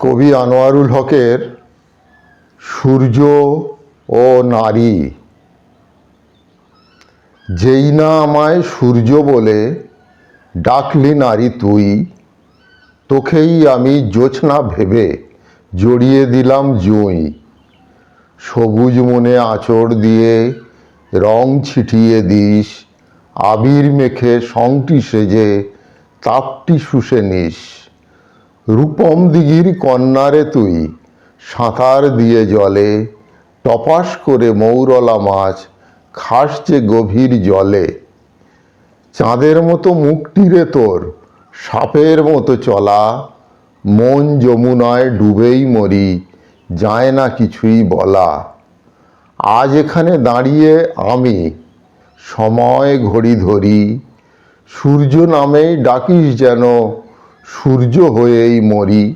কবি আনোয়ারুল হকের সূর্য ও নারী। যেই না আমায় সূর্য বলে ডাকলি নারী তুই, তোকেই আমি জোছনা ভেবে জড়িয়ে দিলাম জুঁই। সবুজ মনে আঁচড় দিয়ে রং ছিটিয়ে দিস, আবির মেখে সংটি সেজে তাপটি শুষে নিস। রূপম দিঘির কন্যারে তুই, সাঁতার দিয়ে জলে, টপাস করে মৌরলা মাছ খাস যে গভীর জলে। চাঁদের মতো মুখটি রে তোর, সাপের মতো চলা, মন যমুনায় ডুবেই মরি, যায় না কিছুই বলা। আজ এখানে দাঁড়িয়ে আমি, সময় ঘড়ি ধরি, সূর্য নামেই ডাকিস যেন সূর্য হয়েই মরি।